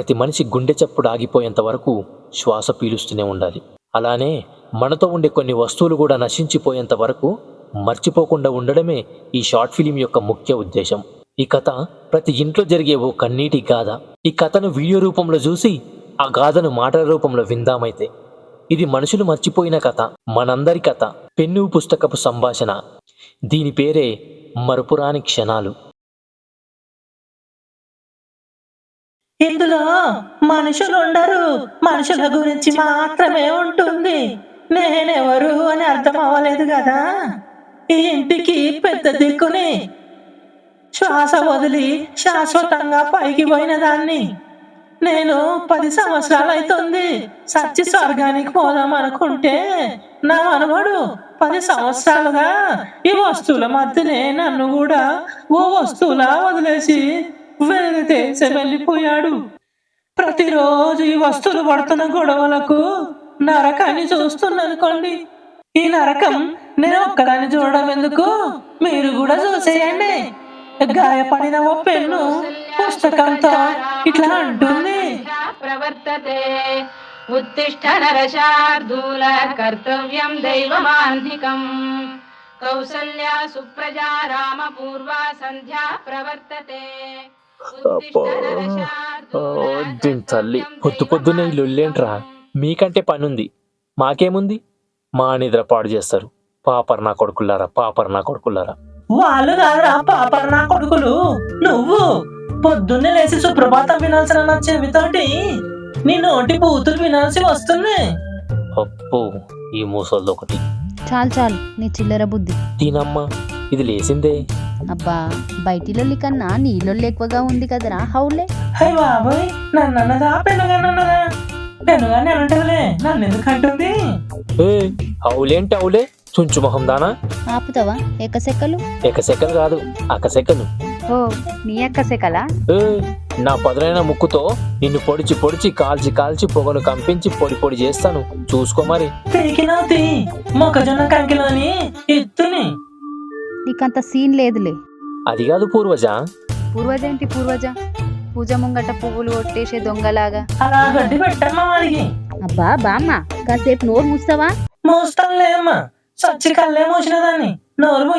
ప్రతి మనిషి గుండె చప్పుడు ఆగిపోయేంత వరకు శ్వాస పీలుస్తూనే ఉండాలి. అలానే మనతో ఉండే కొన్ని వస్తువులు కూడా నశించిపోయేంత వరకు మర్చిపోకుండా ఉండడమే ఈ షార్ట్ ఫిలిం యొక్క ముఖ్య ఉద్దేశం. ఈ కథ ప్రతి ఇంట్లో జరిగే ఓ కన్నీటి గాథ. ఈ కథను వీడియో రూపంలో చూసి ఆ గాథను మాటల రూపంలో విందామైతే. ఇది మనుషులు మర్చిపోయిన కథ మనందరి కథ. పెన్ను పుస్తకపు సంభాషణ. దీని పేరే మరుపురాని క్షణాలు. ఇందులో మనుషులు ఉండరు మనుషుల గురించి మాత్రమే ఉంటుంది. నేనెవరు అని అర్థం అవ్వలేదు కదా? ఈ ఇంటికి పెద్ద దిక్కుని. శ్వాస వదిలి శాశ్వతంగా పైకి పోయిన దాన్ని. నేను పది సంవత్సరాలు అవుతుంది సచ్చి స్వర్గానికి పోదాం అనుకుంటే నా మనవడు పది సంవత్సరాలుగా ఈ వస్తువుల మధ్యనే నన్ను కూడా ఓ వస్తువులా వదిలేసి వేరే దేశం వెళ్ళిపోయాడు ప్రతిరోజు ఈ వస్తువులు పడుతున్న గొడవలకు నరకాన్ని చూస్తున్ననుకోండి. ఈ నరకం నేను ఒక్కదాన్ని చూడడం ఎందుకు? మీరు కూడా చూసేయండి. గాయపడిన ఓ పెన్ను పుస్తకంతో ఇట్లా అంటుంది. ప్రవర్తతే ఉత్తిష్ట నరశార్దూల కర్తవ్యం దైవమాంధికం. కౌసల్యా సుప్రజా రామ పూర్వ సంధ్యా ప్రవర్తతే. దీని తల్లి పొద్దు పొద్దునే ఈ లొల్లేంట్రా మీకంటే పనుంది. మాకేముంది? మా నిద్ర పాడు చేస్తారు. పాపర్ నా కొడుకులారా పాపర్ నా కొడుకులారా వాళ్ళు కాదురా పాపర్ నా కొడుకులు. నువ్వు పొద్దున్నే లేచి సుప్రభాతం వినాల్సిన నా చెవితోటి నీ నోటి బూతులు వినాల్సి వస్తుంది. అప్పు ఈ మూసోళ్ళు ఒకటి చాలు చాలు నీ చిల్లర బుద్ధి. దీనమ్మ ఇది లేసిందే. అబ్బా బయటి లొల్లి కన్నా నీ లొల్లి ఎక్కువగా ఉంది కదరా హౌలే. హై బాబోయ్ నన్ను అన్నదా పెనుగన్నదా పెనుగానే అంటదిలే నన్ను ఎందుకు అంటుంది? అవులేంటి అవులే చుంచు మొహం దానా? ఆపుతావా? ఎకసెక్కలు కాదు ఓ నీ ఎక్కసెక్కలా ఏ నా పదునైన ముక్కుతో నిన్ను పొడిచి పొడిచి కాల్చి కాల్చి పొగను కంపించి పొడి పొడి చేస్తాను. చూసుకో మరి. మొక్కజొన్న కంకిలోని ఎత్తుని. నీకంత సీన్ లేదులే. అది కాదు పూర్వజ. పూర్వజ ఏంటి పూర్వజ? పూజ ముంగట పువ్వులు కొట్టేసే దొంగలాగా. అబ్బా బామ్మ కాసేపు నోరు మూస్తావా? సచ్చి కళ్ళే నోరు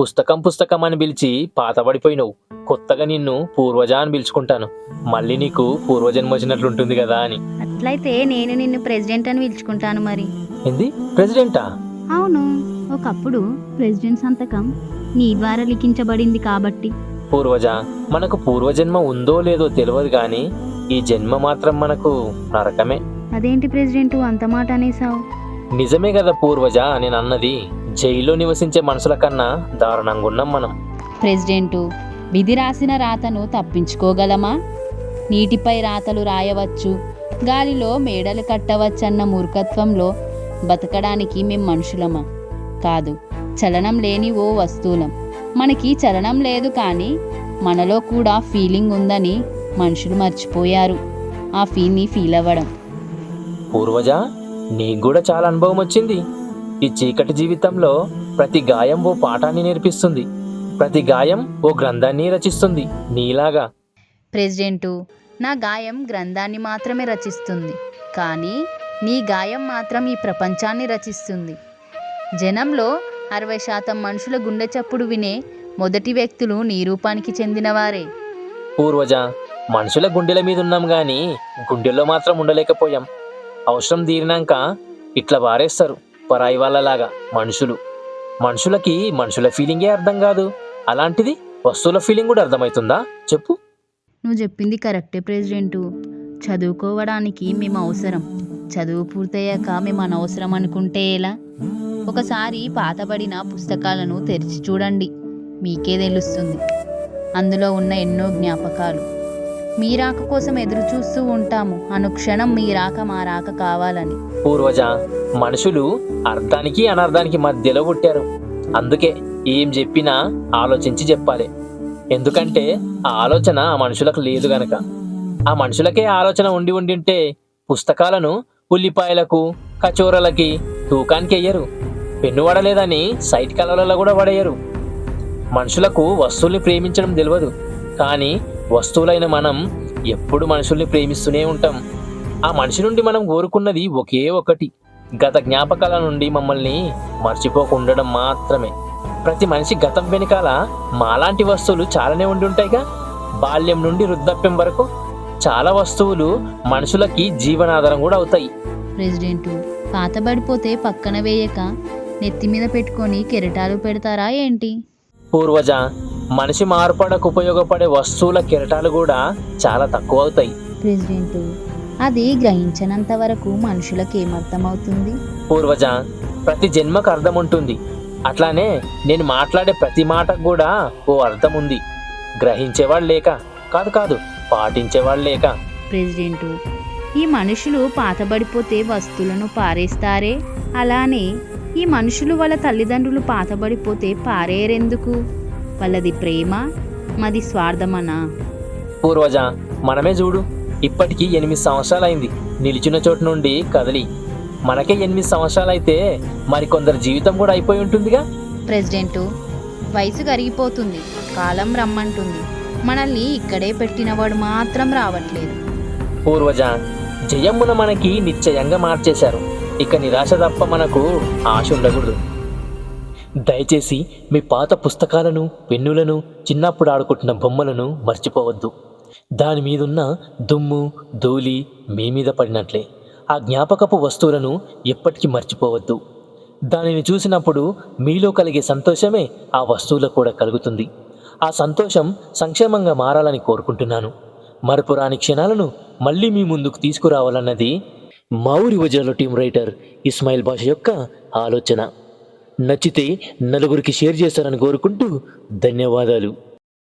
పుస్తకం పుస్తకం అని పిలిచి పాతబడిపోయినవు కొత్తగా నిన్ను పూర్వజ అని పిలుచుకుంటాను. మళ్ళీ నీకు పూర్వజన్మ వచ్చినట్లుంటుంది కదా అని. అట్లయితే నేను నిన్ను ప్రెసిడెంట్ అని పిలుచుకుంటాను మరి. ఏంది? ప్రెసిడెంటా? అవును. ఒకప్పుడు ప్రెసిడెంట్ సంతకం నీ ద్వారా లిఖించబడింది కాబట్టి. పూర్వజ మనకు పూర్వజన్మ ఉందో లేదో తెలియదు కానీ ఈ జన్మ మాత్రం మనకు నరకమే. అదేంటి ప్రెసిడెంట్ అంత మాట అనేసావు నిజమే కదా పూర్వజ నేను అన్నది జైల్లో నివసించే మనుషుల కన్నా దారుణంగా ఉన్నాం మనం. ప్రెసిడెంటు విధి రాసిన రాతను తప్పించుకోగలమా? నీటిపై రాతలు రాయవచ్చు గాలిలో మేడలు కట్టవచ్చన్న మూర్ఖత్వంలో బతకడానికి మేం మనుషులమా? కాదు. చలనం లేని ఓ వస్తువులం. మనకి చలనం లేదు కానీ మనలో కూడా ఫీలింగ్ ఉందని మనుషులు మర్చిపోయారు. ఆ ఫీల్ని ఫీల్ అవ్వడం. పూర్వజ నీకు కూడా చాలా అనుభవం వచ్చింది. ఈ చీకటి జీవితంలో ప్రతి గాయం ఓ పాఠాన్ని నేర్పిస్తుంది. ప్రతి గాయం ఓ గ్రంథాన్ని రచిస్తుంది. నీలాగా. ప్రెసిడెంటు నా గాయం గ్రంథాన్ని మాత్రమే రచిస్తుంది. కానీ నీ గాయం మాత్రం ఈ ప్రపంచాన్ని రచిస్తుంది. జనంలో అరవై శాతం మనుషుల గుండె చప్పుడు వినే మొదటి వ్యక్తులు నీ రూపానికి చెందినవారే. పూర్వజ మనుషుల గుండెల మీద ఉన్నాం గాని గుండెల్లో మాత్రం ఉండలేకపోయాం. అవసరం తీరినాక ఇట్లా వారేస్తారు పరాయి వాళ్ళలాగా మనుషులు. మనుషులకి మనుషుల ఫీలింగే అర్థం కాదు. అలాంటిది వస్తువుల ఫీలింగ్ కూడా అర్థమవుతుందా? చెప్పు. నువ్వు చెప్పింది కరెక్టే ప్రెసిడెంటు. చదువుకోవడానికి మేము అవసరం చదువు పూర్తయ్యాక మేము అనవసరం అనుకుంటే ఎలా? ఒకసారి పాతబడిన పుస్తకాలను తెరిచి చూడండి. మీకే తెలుస్తుంది. అందులో ఉన్న ఎన్నో జ్ఞాపకాలు. మీ రాక కోసం ఎదురు చూస్తూ ఉంటాము. అనుక్షణం మీ రాక మా రాక కావాలని. పూర్వజ మనుషులు అర్థానికి అనర్థానికి మధ్యలో పుట్టారు. అందుకే ఏం చెప్పినా ఆలోచించి చెప్పాలి. ఎందుకంటే ఆ ఆలోచన ఆ మనుషులకు లేదు గనక. ఆ మనుషులకే ఆలోచన ఉండి ఉండింటే పుస్తకాలను ఉల్లిపాయలకు కచోరలకి తూకానికి వెయ్యరు పెన్ను వాడలేదని సైట్ కలవలలో కూడా పడేయరు మనుషులకు వస్తువుల్ని ప్రేమించడం తెలియదు కానీ వస్తువులైన మనం ఎప్పుడు మనుషుల్ని ప్రేమిస్తూనే ఉంటాం. ఆ మనిషి నుండి మనం కోరుకున్నది ఒకే ఒకటి. గత జ్ఞాపకాల నుండి మమ్మల్ని మర్చిపోకుండడం మాత్రమే. ప్రతి మనిషి గతం వెనకాల మాలాంటి వస్తువులు చాలానే ఉండి ఉంటాయిగా. బాల్యం నుండి వృద్ధాప్యం వరకు చాలా వస్తువులు మనుషులకి జీవనాధారం కూడా అవుతాయి. ప్రెసిడెంట్ పాతబడిపోతే పక్కన వేయక నెత్తి మీద పెట్టుకొని కెరటాలు పెడతారా ఏంటి? పూర్వజ మనిషి మార్పడకు ఉపయోగపడే వస్తువుల కిరటాలు కూడా చాలా తక్కువ అవుతాయి ప్రెసిడెంటు అది గ్రహించనంత వరకు మనుషులకు ఏమర్థమవుతుంది? పూర్వజ ప్రతి జన్మకు అర్థం ఉంటుంది. అట్లానే నేను మాట్లాడే ప్రతి మాటకు కూడా ఓ అర్థం ఉంది. గ్రహించేవాళ్ళు లేక కాదు కాదు పాటించేవాళ్ళు లేక. ప్రెసిడెంటు ఈ మనుషులు పాతబడిపోతే వస్తువులను పారేస్తారే? అలానే ఈ మనుషులు వాళ్ళ తల్లిదండ్రులు పాతబడిపోతే పారేరెందుకు? వాళ్ళది ప్రేమ మాది స్వార్థమనా? పూర్వజ మనమే చూడు ఇప్పటికి ఎనిమిది సంవత్సరాలైంది. నిలిచిన చోటు నుండి కదిలి. మనకే ఎనిమిది సంవత్సరాలైతే మరి కొందరి జీవితం కూడా అయిపోయి ఉంటుందిగా? ప్రెసిడెంటు వయసు కరిగిపోతుంది. కాలం రమ్మంటుంది. మనల్ని ఇక్కడే పెట్టినవాడు మాత్రం రావట్లేదు. పూర్వజ జయమ్మున మనకి నిశ్చయంగా మార్చేశారు. ఇక నిరాశ తప్ప మనకు ఆశ ఉండకూడదు. దయచేసి మీ పాత పుస్తకాలను పెన్నులను చిన్నప్పుడు ఆడుకుంటున్న బొమ్మలను మర్చిపోవద్దు. దాని మీదున్న దుమ్ము ధూళి మీ మీద పడినట్లే. ఆ జ్ఞాపకపు వస్తువులను ఎప్పటికీ మర్చిపోవద్దు. దానిని చూసినప్పుడు మీలో కలిగే సంతోషమే ఆ వస్తువులకు కూడా కలుగుతుంది. ఆ సంతోషం సంక్షేమంగా మారాలని కోరుకుంటున్నాను. మరపురాని క్షణాలను మళ్ళీ మీ ముందుకు తీసుకురావాలన్నది మౌరి వజాల టీం రైటర్ ఇస్మాయిల్ భాష యొక్క ఆలోచన. నచ్చితే నలుగురికి షేర్ చేస్తారని కోరుకుంటూ ధన్యవాదాలు.